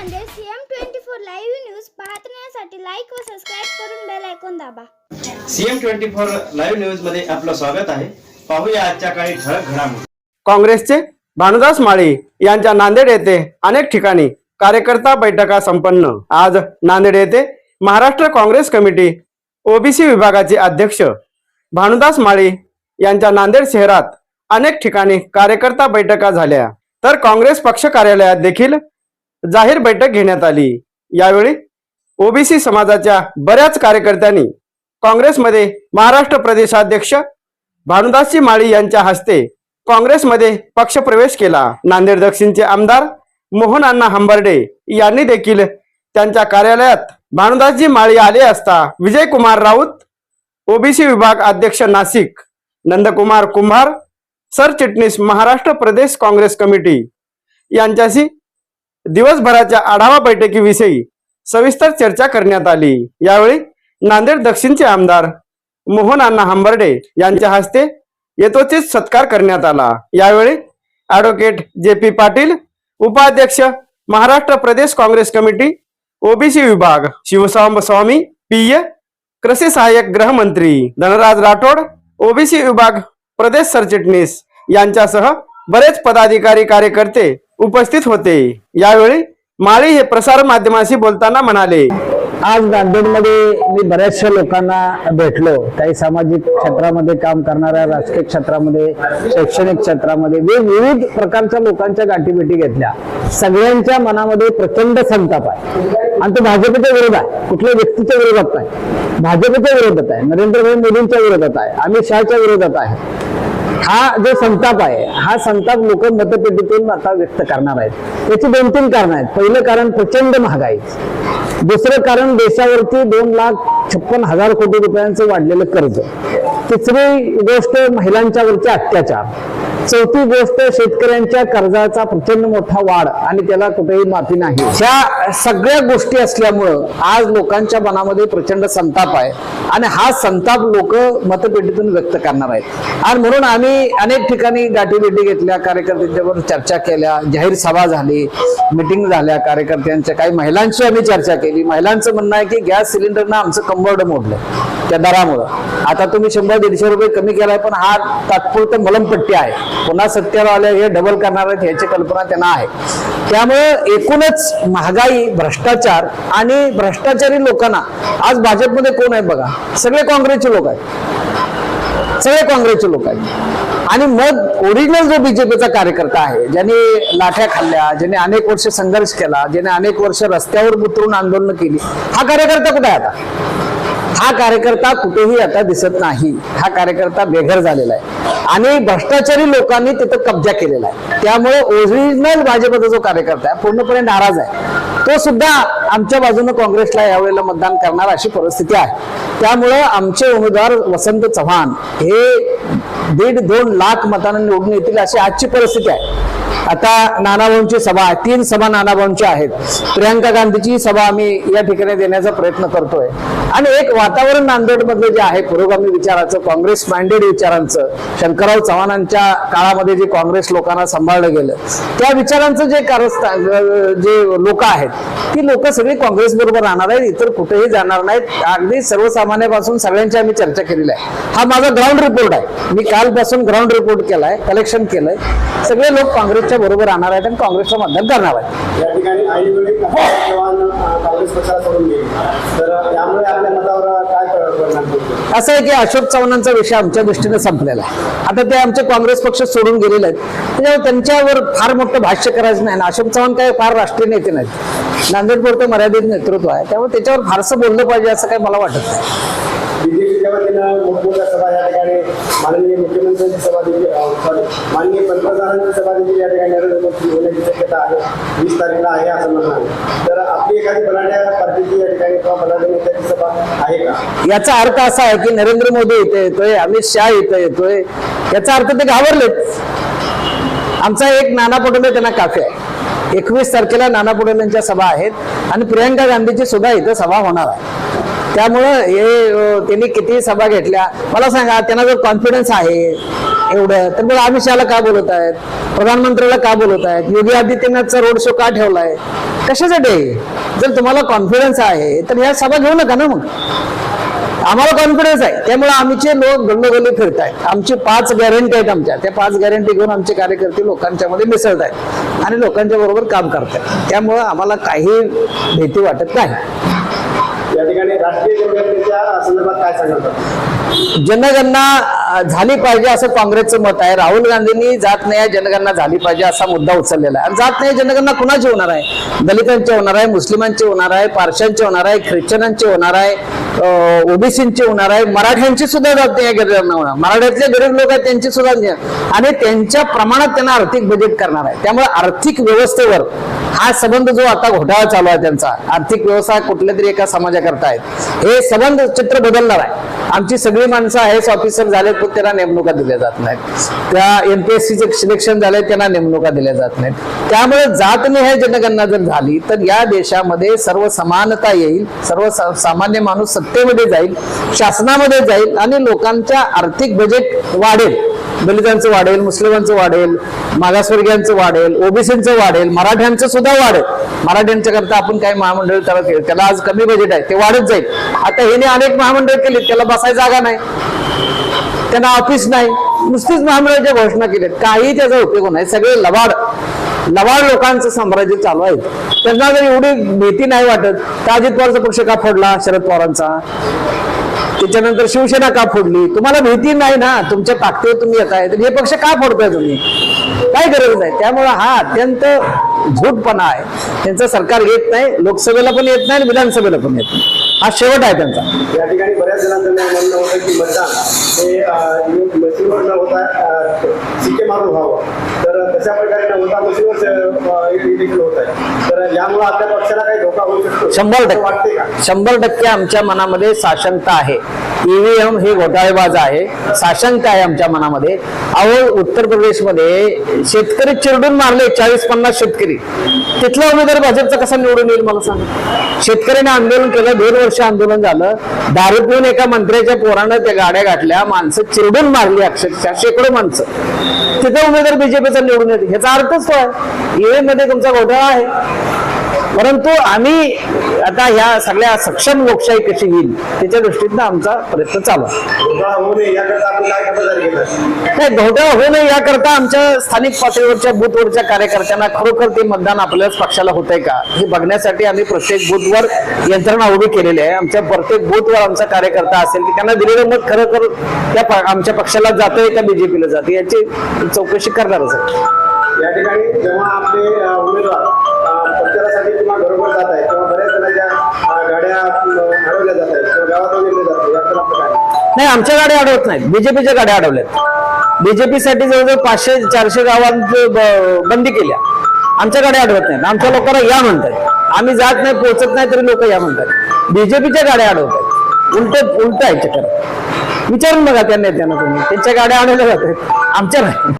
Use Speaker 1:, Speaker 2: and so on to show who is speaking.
Speaker 1: CM twenty four live news पाहण्यासाठी like व subscribe करून बेल ऐकून दाबा.
Speaker 2: सीएम ट्वेंटी फोर लाईव्ह न्यूजमध्ये आपलं स्वागत आहे. पाहूया आजच्या काही ठळक घडामोडी.
Speaker 3: काँग्रेसचे भानुदास माळी यांच्या नांदेड येथे अनेक ठिकाणी कार्यकर्ता बैठका संपन्न. आज नांदेड येथे महाराष्ट्र काँग्रेस कमिटी ओबीसी विभागाचे अध्यक्ष भानुदास माळी यांच्या नांदेड शहरात अनेक ठिकाणी कार्यकर्ता बैठका झाल्या. तर काँग्रेस पक्ष कार्यालयात देखील जाहीर बैठक घेण्यात आली. यावेळी ओबीसी समाजाच्या बऱ्याच कार्यकर्त्यांनी काँग्रेसमध्ये महाराष्ट्र प्रदेशाध्यक्ष भानुदासजी माळी यांच्या हस्ते काँग्रेसमध्ये पक्षप्रवेश केला. नांदेड दक्षिणचे आमदार मोहन अण्णा हंबर्डे यांनी देखील त्यांच्या कार्यालयात भानुदासजी माळी आले असता विजयकुमार राऊत ओबीसी विभाग अध्यक्ष नाशिक नंदकुमार कुंभार सरचिटणीस महाराष्ट्र प्रदेश काँग्रेस कमिटी यांच्याशी दिवसभराच्या आढावा बैठकीविषयी सविस्तर चर्चा करण्यात आली. यावेळी नांदेड दक्षिणचे आमदार मोहन अण्णा हंबर्डे यांच्या हस्ते येतोचित सत्कार करण्यात आला. यावेळी ॲडव्होकेट जे पी पाटील उपाध्यक्ष महाराष्ट्र प्रदेश काँग्रेस कमिटी ओबीसी विभाग शिवसांब स्वामी पीय कृषी सहाय्यक गृहमंत्री धनराज राठोड ओबीसी विभाग प्रदेश सरचिटणीस यांच्यासह बरेच पदाधिकारी कार्यकर्ते उपस्थित होते. यावेळी माळी हे प्रसार माध्यमांशी बोलताना म्हणाले.
Speaker 4: आज नांदेडमध्ये मी बऱ्याचशा लोकांना भेटलो. काही सामाजिक क्षेत्रामध्ये काम करणाऱ्या राजकीय क्षेत्रामध्ये शैक्षणिक क्षेत्रामध्ये मी विविध प्रकारच्या लोकांच्या गाठीभेटी घेतल्या. सगळ्यांच्या मनामध्ये प्रचंड संताप आहे. आणि तो भाजपच्या विरोधात आहे. कुठल्या व्यक्तीच्या विरोधात नाही. भाजपच्या विरोधात आहे. नरेंद्रभाई मोदींच्या विरोधात आहे. अमित शहाच्या विरोधात आहे. हा जो संताप आहे हा संताप लोक मतपेटीतून आता व्यक्त करणार आहेत. त्याची दोन तीन कारण आहेत. पहिलं कारण प्रचंड महागाई दुसरं कारण देशावरती दोन लाख छप्पन हजार कोटी रुपयांचं वाढलेलं कर्ज. तिसरी गोष्ट महिलांच्यावरचे अत्याचार. चौथी गोष्ट शेतकऱ्यांच्या कर्जाचा प्रचंड मोठा वाढ आणि त्याला कुठेही माफी नाही. ह्या सगळ्या गोष्टी असल्यामुळं आज लोकांच्या मनामध्ये प्रचंड संताप आहे. आणि हा संताप लोक मतपेटीतून व्यक्त करणार आहेत. आणि म्हणून आम्ही अनेक ठिकाणी गाठीभेटी घेतल्या कार्यकर्त्यांच्याबरोबर चर्चा केल्या जाहीर सभा झाली मिटिंग झाल्या कार्यकर्त्यांच्या काही महिलांशी आम्ही चर्चा केली. महिलांचं म्हणणं आहे की गॅस सिलेंडरनं आमचं कंबर्ड मोडलं त्या दरामुळं. आता तुम्ही शंभर दीडशे रुपये कमी केलाय पण हा तात्पुरतं मलमपट्टी आहे. पुन्हा सत्यावर आले हे डबल करणार आहेत ह्याची कल्पना त्यांना आहे. त्यामुळे एकूणच महागाई भ्रष्टाचार आणि भ्रष्टाचारी लोकांना आज भाजपमध्ये कोण आहे बघा? सगळे काँग्रेसचे लोक आहेत. सगळे काँग्रेसचे लोक आहेत. आणि मग ओरिजिनल जो बीजेपीचा कार्यकर्ता आहे ज्याने लाठ्या खाल्ल्या ज्याने अनेक वर्ष संघर्ष केला ज्याने अनेक वर्ष रस्त्यावर उतरून आंदोलन केली हा कार्यकर्ता कुठे आहे आता? हा कार्यकर्ता कुठेही आता दिसत नाही. हा कार्यकर्ता बेघर झालेला आहे. आणि भ्रष्टाचारी लोकांनी तिथं कब्जा केलेला आहे. त्यामुळे ओरिजिनल भाजपचा जो कार्यकर्ता आहे पूर्णपणे नाराज आहे. तो सुद्धा आमच्या बाजूने काँग्रेसला यावेळेला मतदान करणार अशी परिस्थिती आहे. त्यामुळं आमचे उमेदवार वसंत चव्हाण हे दीड दोन लाख मतांना निवडून येतील अशी आजची परिस्थिती आहे. आता नानाभाऊंची सभा आहे. तीन सभा नानाभाऊंची आहेत. प्रियांका गांधीची सभा आम्ही या ठिकाणी देण्याचा प्रयत्न करतोय. आणि एक वातावरण नांदेड जे आहे पुरोगामी विचाराचं काँग्रेस माइंडेड विचारांचं शंकरराव चव्हाणांच्या काळामध्ये जे काँग्रेस लोकांना सांभाळलं गेलं त्या विचारांचं जे कारस्थान जे लोक आहेत ती लोक सगळी काँग्रेस बरोबर राहणार आहेत इतर कुठेही जाणार नाहीत. अगदी सर्वसामान्यापासून सगळ्यांची आम्ही चर्चा केलेली आहे. हा माझा ग्राउंड रिपोर्ट आहे. मी कालपासून ग्राउंड रिपोर्ट केलाय कलेक्शन केलंय. सगळे लोक काँग्रेसच्या बरोबर राहणार आहेत आणि काँग्रेसला मतदान करणार आहेत.
Speaker 5: या ठिकाणी ऐनवेळी चव्हाण अ, काँग्रेस पक्षाला सोडून गेले तर त्यामुळे आपल्या मतावर काय परिणाम होतो
Speaker 4: असं आहे की अशोक चव्हाणांचा विषय आमच्या दृष्टीने संपलेला आहे. आता ते आमचे काँग्रेस पक्ष सोडून गेलेले आहेत. त्याच्यामुळे त्यांच्यावर फार मोठं भाष्य करायचं नाही आणि अशोक चव्हाण काय फार राष्ट्रीय नेते नाहीत. नांदेडपुरतं मर्यादित नेतृत्व आहे. त्यामुळे त्याच्यावर फारसं बोललं पाहिजे असं काही मला वाटत नाही.
Speaker 5: बीजेपीच्या वतीनं मोठमोठ्या सभा या ठिकाणी माननीय मुख्यमंत्र्यांची सभा देखील अ, माननीय पंतप्रधानांची सभा देखील या ठिकाणी नरेंद्र मोदी होण्याची शक्यता आहे. वीस तारखेला आहे असं म्हणणं आहे. तर आपली एखादी बलाढ्या पार्टीची या ठिकाणी किंवा बलाढ्या नेत्याची सभा आहे का?
Speaker 4: याचा अर्थ असा आहे की नरेंद्र मोदी इथे येतोय अमित शहा इथे येतोय. याचा अर्थ ते घाबरलेत. आमचा एक नाना पटोले त्यांना काफी आहे. एकवीस तारखेला नाना पटोलेंच्या सभा आहेत आणि प्रियंका गांधीची सुद्धा इथं सभा होणार आहे. त्यामुळं हे त्यांनी किती सभा घेतल्या. मला सांगा त्यांना जर कॉन्फिडन्स आहे एवढं तर मग अमित शहाला का बोलत आहेत? प्रधानमंत्र्याला का बोलत आहेत? योगी आदित्यनाथचा रोड शो का ठेवलाय? कशासाठी? जर तुम्हाला कॉन्फिडन्स आहे तर ह्या सभा घेऊ नका ना मग. आम्हाला कॉन्फिडन्स आहे. त्यामुळे आमचे लोक गल्लोगल्ली फिरत आहेत आमची पाच गॅरंटी आहेत आमच्या. त्या पाच गॅरंटी घेऊन आमचे कार्यकर्ते लोकांच्या मध्ये मिसळत आहेत आणि लोकांच्या बरोबर काम करतात त्यामुळं आम्हाला काही भीती वाटत नाही.
Speaker 5: राष्ट्रीय जनगणनेच्या संदर्भात काय
Speaker 4: जनगणना झाली पाहिजे असं काँग्रेसचं मत आहे. राहुल गांधींनी जात नाही जनगणना झाली पाहिजे असा मुद्दा उचललेला आहे. आणि जात नाही जनगणना कुणाची होणार आहे? दलितांची होणार आहे मुस्लिमांची होणार आहे पारशांची होणार आहे ख्रिश्चनांची होणार आहे ओबीसींची होणार आहे मराठ्यांची सुद्धा जात नाही जनगणना होणार. मराठ्यातले गरीब लोक आहेत त्यांची सुद्धा आणि त्यांच्या प्रमाणात त्यांना आर्थिक बजेट करणार आहे. त्यामुळे आर्थिक व्यवस्थेवर हा संबंध जो आता घोटाळा चालू आहे त्यांचा आर्थिक व्यवसाय कुठल्या तरी एका समाजाकरता आहेत हे संबंध चित्र बदलणार आहे. आमची सगळी माणसं आय एस ऑफिसर झाले पण त्यांना नेमणुका दिल्या जात नाहीत. त्या एन पी एस सीचे सिलेक्शन झाले त्यांना नेमणुका दिल्या जात नाहीत. त्यामुळे जातनिहाय जनगणना जर झाली तर या देशामध्ये सर्व समानता येईल सर्व सा- सामान्य माणूस सत्तेमध्ये जाईल शासनामध्ये जाईल आणि लोकांच्या आर्थिक बजेट वाढेल. दलितांचं वाढेल मुस्लिमांचं वाढेल मागासवर्गीयांचं वाढेल ओबीसीचं वाढेल मराठ्यांचं सुद्धा वाढेल. मराठ्यांच्या करता आपण काही महामंडळ त्याला त्याला आज कमी बजेट आहे ते वाढत जाईल. आता हेने अनेक महामंडळ केले त्याला बसायला जागा नाही. त्यांना ऑफिस नाही. नुसतीच महामंडळाच्या घोषणा केल्यात काही त्याचा उपयोग नाही. सगळे लवाड. लवाड लोकांचं साम्राज्य चालू आहे. त्यांना जर एवढी भीती नाही वाटत तर अजित पवारचा पक्ष का फोडला? शरद पवारांचा. त्याच्यानंतर शिवसेना का फोडली? तुम्हाला भीती नाही ना. तुमच्या ताकदीवर तुम्ही येत आहे. तर हे पक्ष का फोडताय तुम्ही? काय गरज नाही. त्यामुळं हा अत्यंत झूटपणा आहे. त्यांचं सरकार येत नाही. लोकसभेला पण येत नाही आणि विधानसभेला पण येत नाही. हा शेवट आहे त्यांचा.
Speaker 5: या ठिकाणी बऱ्याच जणांचं म्हणणं होतं की मतदान हे मशीनवर न होता मारून व्हावं. तर तशा प्रकारे न होता मशीनवर देखील होत आहे. तर यामुळे आपल्या पक्षाला काही धोका होऊ शकतो.
Speaker 4: शंभर टक्के. शंभर टक्के आमच्या मनामध्ये साशंकता आहे. ईव्हीएम हे घोटाळेबाज आहे. साशंकता आहे आमच्या मनामध्ये. अहो उत्तर प्रदेशमध्ये शेतकरी चिरडून मारले चाळीस पन्नास शेतकरी. तिथला उमेदवार भाजपचा कसा निवडून येईल मला सांगा. शेतकऱ्याने आंदोलन केलं दोन वर्ष आंदोलन झालं. दारू पिऊन एका मंत्र्याच्या पोरानं त्या गाड्या गाठल्या. माणसं चिरडून मारली अक्षरशः शेकडो माणसं. तिथं उमेदवार बीजेपीचा निवडून येते ह्याचा अर्थच तो आहे ईव्हीएममध्ये तुमचा घोटाळा आहे. परंतु आम्ही आता ह्या सगळ्या सक्षम लोकशाही कशी येईल त्याच्या दृष्टीनं आमचा प्रयत्न चालू आहे.
Speaker 5: आहे
Speaker 4: नाही घोटाळा होऊ नये याकरता आमच्या स्थानिक पातळीवरच्या बूथवरच्या कार्यकर्त्यांना खरोखर ते मतदान आपल्याच पक्षाला होतंय का? हे बघण्यासाठी आम्ही प्रत्येक बूथवर यंत्रणा उभी केलेली आहे. आमच्या प्रत्येक बूथवर आमचा कार्यकर्ता असेल की त्यांना दिलेलं मत खरोखर त्या आमच्या पक्षाला जातंय का बीजेपीला जाते याची चौकशी करणारच आहे.
Speaker 5: या ठिकाणी जेव्हा आपले उमेदवार प्रचारासाठी किंवा घरोघर जात आहेत. तेव्हा बऱ्याच जणांच्या गाड्या अ, हरवल्या जात आहेत. किंवा गावात वगैरे जात. आपलं काय?
Speaker 4: नाही आमच्या गाड्या अडवत नाहीत. बीजेपीच्या गाड्या अडवल्यात. बीजेपीसाठी जवळजवळ पाचशे चारशे गावांत बंदी केल्या. आमच्या गाड्या अडवत नाहीत. आमच्या लोकांना या म्हणतात आम्ही जात नाही पोहोचत नाही तरी लोक या म्हणतात बीजेपीच्या गाड्या अडवतात उलट उलट आहे चक्कर विचारून बघा त्या नेत्यांना तुम्ही. त्यांच्या गाड्या अडवल्या जातात आमच्या नाही.